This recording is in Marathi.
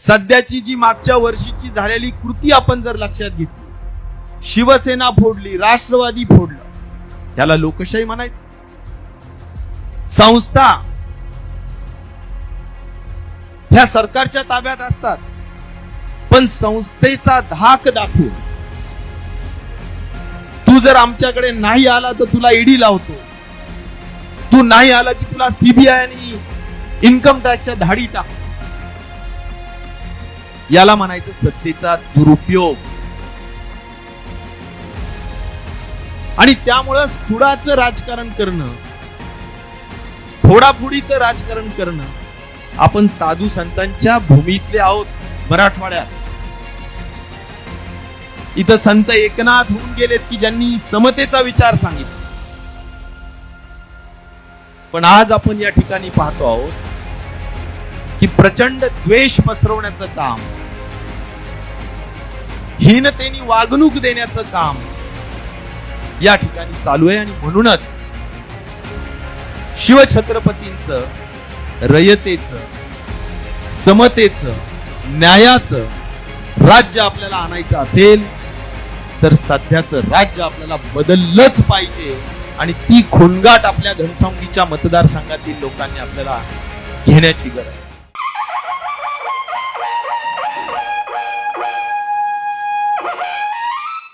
सध्याची जी मागच्या वर्षीची झालेली कृती आपण जर लक्षात घेतली शिवसेना फोडली राष्ट्रवादी फोडलं त्याला लोकशाही म्हणायचं. संस्था ह्या सरकारच्या ताब्यात असतात पण संस्थेचा धाक दाखवून तू जर आमच्याकडे नाही आला तर तुला ईडी लावतो. तू नाही आला की तुला सीबीआय आणि इन्कम टॅक्सच्या धाडी टाक याला म्हणायचं सत्तेचा दुरुपयोग. आणि त्यामुळं सुडाचं राजकारण करणं फोडाफोडीचं राजकारण करणं आपण साधू संतांच्या भूमीतले आहोत मराठवाड्यात. इथं संत एकनाथ होऊन गेलेत की ज्यांनी समतेचा विचार सांगितला. पण आज आपण या ठिकाणी पाहतो आहोत की प्रचंड द्वेष पसरवण्याचं काम हीनतेने वागणूक देण्याचं काम या ठिकाणी चालू आहे आणि म्हणूनच शिवछत्रपतींच रयतेचं समतेचं न्यायाचं राज्य आपल्याला आणायचं असेल तर सध्याचं राज्य आपल्याला बदललंच पाहिजे आणि ती खोनगाट आपल्या घनसावंगीच्या मतदारसंघातील लोकांनी आपल्याला घेण्याची गरज आहे.